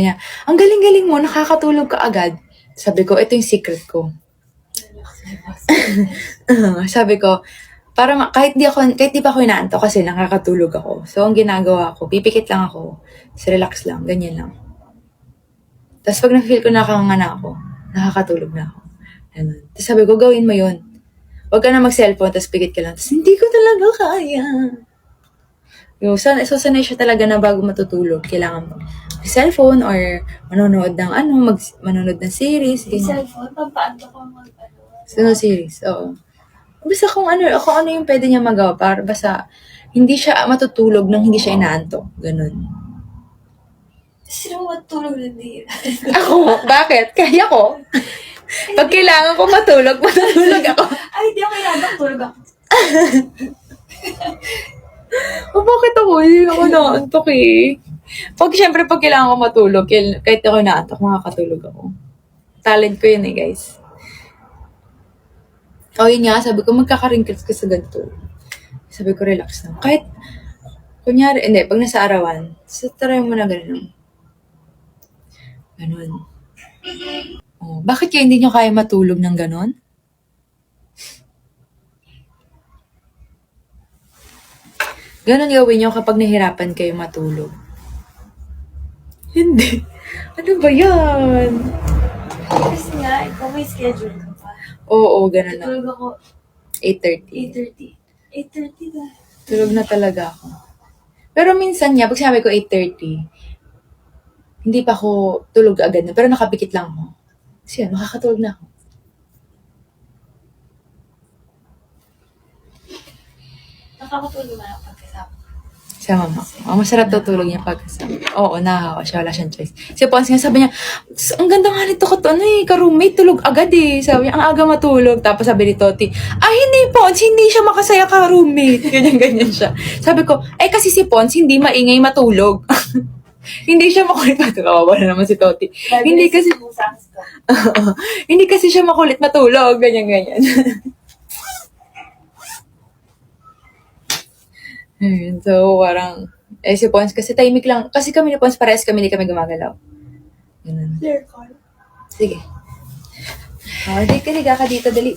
Kaya, ang galing-galing mo, nakakatulog ka agad. Sabi ko, ito yung secret ko. Sabi ko, para ma- kahit di ako kahit di pa ako inaanto kasi nakakatulog ako. So ang ginagawa ko, pipikit lang ako. Tapos relax lang, ganyan lang. Tapos pag na-feel ko nakakangana ako, nakakatulog na ako. Ganun. Tapos sabi ko, gawin mo yun. Huwag ka na mag-cellphone, tapos pikit ka lang. Tapos hindi ko talaga kaya. Yung, san, so sanay siya talaga na bago matutulog, kailangan mo cellphone or manonood ng ano, mag, manonood ng series, ganyan. Cellphone, pampaano ko mag ano. Sino series? Oo. Basta kung ano, kung ano yung pwede niya magawa para basta hindi siya matutulog nang hindi siya inaanto. Ganun. Sino matulog na di? Ako? Bakit? Kaya ko. Pag kailangan ko matulog, matutulog ako. Ay, di ako inantok, tulog ako. O bakit ako? Hindi ako naantok eh. Pag syempre, pag kailangan ko matulog, kahit ako naantok, makakatulog ako. Talent ko yun eh, guys. O yun nga, sabi ko, magkaka-wrinkles ka sa ganito. Sabi ko, relax lang. Kahit, kunyari, hindi, pag nasa arawan, so try mo na ganun. Ganun. Oh, bakit kaya hindi nyo kaya matulog ng ganun? Ganun gawin nyo kapag nahirapan kayo matulog. Hindi. Ano ba yan? Kasi nga, ikaw may schedule ka pa. Oo, ganun na. Tulog ako 8.30. 8.30. 8.30 na. Tulog na talaga ako. Pero minsan niya, pag sinabi ko 8.30, hindi pa ako tulog agad na, pero nakapikit lang ako. Kasi yan, makakatulog na ako. Nakakatulog na ako pagkasama. Sa mama. Oh, masarap tutulog niya pag Oo, nahawa siya. Wala siyang choice. Si Pons nga sabi niya, ang ganda nga nito ko to, ano eh, ka-roommate, tulog agad eh. Sabi niya, ang aga matulog. Tapos sabi ni Toti, ah, hindi Pons, hindi siya makasaya ka-roommate. Ganyan-ganyan siya. Sabi ko, eh kasi si Pons, hindi maingay matulog. hindi siya makulit matulog. Kawawa na naman si Toti. Hindi kasi, hindi kasi siya makulit matulog. Ganyan-ganyan. Ayun, so, parang, eh, si Pons, kasi tahimik lang. Kasi kami ni Pons, parehas kami, hindi kami gumagalaw. Ganun. Clear call. Sige. Oh, di ka, liga ka dito, dali.